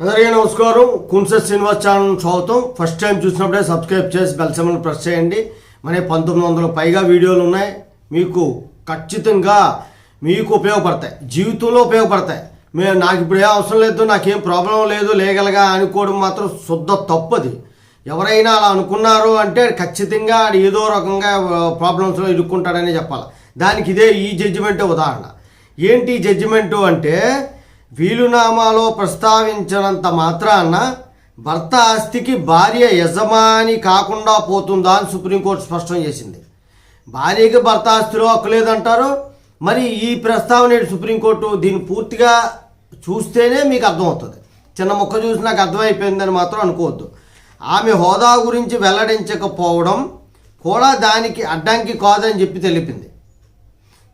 అందరికీ నమస్కారం. కున్సెస్ శ్రీనివాస్ ఛానల్ స్వాగతం. ఫస్ట్ టైం చూసినప్పుడే సబ్స్క్రైబ్ చేసి బెల్ సింబల్ ప్రెస్ చేయండి. మన పంతొమ్మిది వందల పైగా వీడియోలు ఉన్నాయి. మీకు ఖచ్చితంగా మీకు ఉపయోగపడతాయి. జీవితంలో ఉపయోగపడతాయి. మేము నాకు ఇప్పుడు ఏ అవసరం లేదు నాకేం ప్రాబ్లం లేదు లేగలగా అనుకోవడం మాత్రం శుద్ధ తప్పది. ఎవరైనా అలా అనుకున్నారు అంటే ఖచ్చితంగా ఏదో రకంగా ప్రాబ్లమ్స్లో ఇరుక్కుంటాడని చెప్పాలి. దానికి ఇదే ఈ జడ్జిమెంటే ఉదాహరణ. ఏంటి ఈ జడ్జిమెంటు అంటే వీలునామాలో ప్రస్తావించినంత మాత్రాన భర్త ఆస్తికి భార్య యజమాని కాకుండా పోతుందా అని సుప్రీంకోర్టు స్పష్టం చేసింది. భార్యకి భర్త ఆస్తిలో హక్కులేదంటారు మరి ఈ ప్రస్తావన సుప్రీంకోర్టు దీన్ని పూర్తిగా చూస్తేనే మీకు అర్థమవుతుంది. చిన్న మొక్క చూసి నాకు అర్థమైపోయిందని మాత్రం అనుకోవద్దు. ఆమె హోదా గురించి వెల్లడించకపోవడం కూడా దానికి అడ్డంకి కాదని చెప్పి తెలిపింది.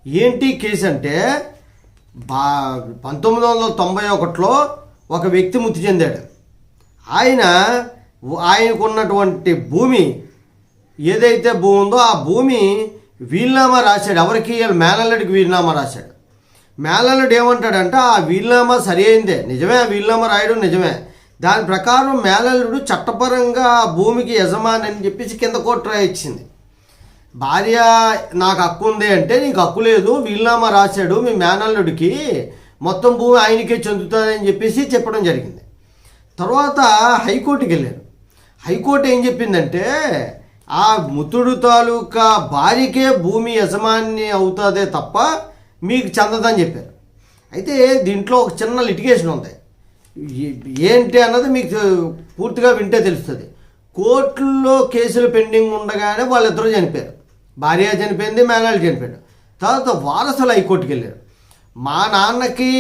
ఏంటి కేసు అంటే బా పంతొమ్మిది వందల తొంభై ఒకటిలో ఒక వ్యక్తి మృతి చెందాడు. ఆయన ఆయనకున్నటువంటి భూమి ఏదైతే భూమి ఉందో ఆ భూమి వీలునామా రాశాడు. ఎవరికి? మేనల్లుడికి వీలునామా రాశాడు. మేనల్లుడు ఏమంటాడంటే ఆ వీలునామా సరి అయిందే. నిజమే ఆ వీలునామా రాయడం నిజమే. దాని ప్రకారం మేనల్లుడు చట్టపరంగా ఆ భూమికి యజమాని అని చెప్పేసి కింద కోర్టు ఇచ్చింది భార్య నాకు హక్కు ఉంది అంటే నీకు హక్కు లేదు. వీలునామా రాశాడు మీ మేనల్లుడికి. మొత్తం భూమి ఆయనకే చెందుతుందని చెప్పేసి చెప్పడం జరిగింది. తర్వాత హైకోర్టుకి వెళ్ళారు. హైకోర్టు ఏం చెప్పిందంటే ఆ ముత్తుడు తాలూకా భార్యకే భూమి యజమాని అవుతుందే తప్ప మీకు చెందదని చెప్పారు. అయితే దీంట్లో ఒక చిన్న లిటిగేషన్ ఉంది. ఏంటి అన్నది మీకు పూర్తిగా వింటే తెలుస్తుంది. కోర్టుల్లో కేసులు పెండింగ్ ఉండగానే వాళ్ళిద్దరూ చనిపోయారు. భార్య చనిపోయింది మేనల్ చనిపోయాడు. తర్వాత వారసులు హైకోర్టుకి వెళ్ళారు. మా నాన్నకి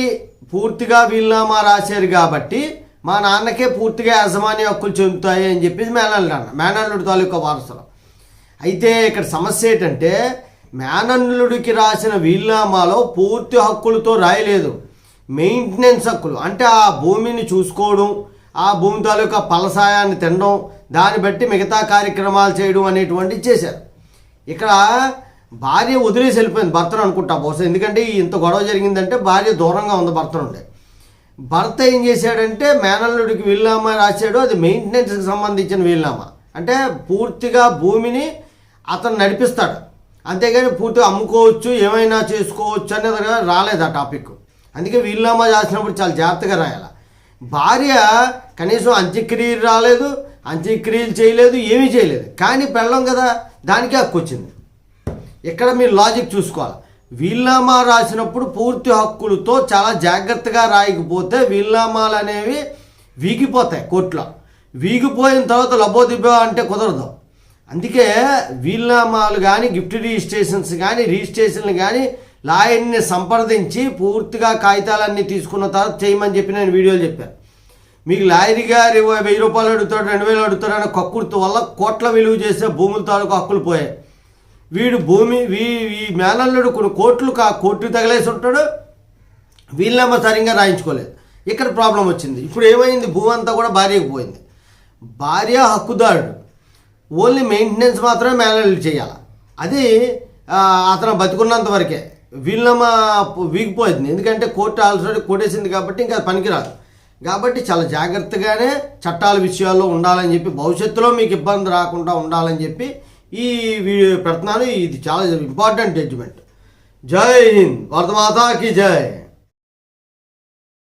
పూర్తిగా వీలునామా రాశారు కాబట్టి మా నాన్నకే పూర్తిగా యాజమాన్య హక్కులు చెందుతాయి అని చెప్పేసి మేనల్లుడు అన్న మేనల్లుడు తాలూకా వారసులు. అయితే ఇక్కడ సమస్య ఏంటంటే మేనల్లుడికి రాసిన వీలునామాలో పూర్తి హక్కులతో రాయలేదు. మెయింటెనెన్స్ హక్కులు. అంటే ఆ భూమిని చూసుకోవడం ఆ భూమి తాలూకా ఫలసాయాన్ని తినడం దాన్ని బట్టి మిగతా కార్యక్రమాలు చేయడం అనేటువంటివి చేశారు. ఇక్కడ భార్య వదిలేసి వెళ్ళిపోయింది భర్తను అనుకుంటా బహుశా. ఎందుకంటే ఇంత గొడవ జరిగిందంటే భార్య దూరంగా ఉంది భర్త నుండి భర్త ఏం చేశాడంటే మేనల్లుడికి వీళ్ళామా రాశాడు. అది మెయింటెనెన్స్కి సంబంధించిన వీళ్ళామా అంటే పూర్తిగా భూమిని అతను నడిపిస్తాడు. అంతేగాని పూర్తిగా అమ్ముకోవచ్చు ఏమైనా చేసుకోవచ్చు అనేది రాలేదు ఆ టాపిక్. అందుకే వీళ్ళామా రాసినప్పుడు చాలా జాగ్రత్తగా రాయాలి. భార్య కనీసం అంత్యక్రియలు రాలేదు అంత్యక్రియలు చేయలేదు ఏమీ చేయలేదు. కానీ పెళ్ళం కదా. దానికే హక్కు వచ్చింది. ఇక్కడ మీరు లాజిక్ చూసుకోవాలి. వీల్నామా రాసినప్పుడు పూర్తి హక్కులతో చాలా జాగ్రత్తగా రాయకపోతే వీల్నామాలు అనేవి వీగిపోతాయి కోర్టులో. వీగిపోయిన తర్వాత లబోదిబ్బో అంటే కుదరదు. అందుకే వీల్నామాలు కానీ గిఫ్ట్ రిజిస్ట్రేషన్స్ కానీ రిజిస్ట్రేషన్లు కానీ లాయర్ని సంప్రదించి పూర్తిగా కాగితాలన్నీ తీసుకున్న తర్వాత చేయమని చెప్పి నేను వీడియోలు చెప్పాను. మీకు లాయర్ గారు వెయ్యి రూపాయలు అడుగుతాడు రెండు వేలు అడుగుతాడు అనే కక్కుర్తి వల్ల కోట్ల విలువ చేసే భూముల తాలూకు హక్కులు పోయాయి. వీడు భూమి వీ ఈ మేనల్లుడు కొన్ని కోట్లు కా కోట్లు తగిలేసి ఉంటాడు. వీళ్ళమ్మ సరిగ్గా రాయించుకోలేదు. ఇక్కడ ప్రాబ్లం వచ్చింది. ఇప్పుడు ఏమైంది? భూమి అంతా కూడా భార్యకు పోయింది. భార్య హక్కుదారుడు. ఓన్లీ మెయింటెనెన్స్ మాత్రమే మేనల్లుడు చేయాలి. అది అతను బతుకున్నంత వరకే. వీళ్ళమ్మ వీగిపోయింది. ఎందుకంటే కోర్టు ఆల్రెడీ కొట్టేసింది కాబట్టి ఇంకా పనికిరాదు. కాబట్టి చాలా జాగ్రత్తగానే చట్టాల విషయాల్లో ఉండాలని చెప్పి భవిష్యత్తులో మీకు ఇబ్బంది రాకుండా ఉండాలని చెప్పి ఈ వీడియో పెడుతున్నాను. ఇది చాలా ఇంపార్టెంట్ జడ్జిమెంట్ జై హింద్. భరతమాతాకి జై.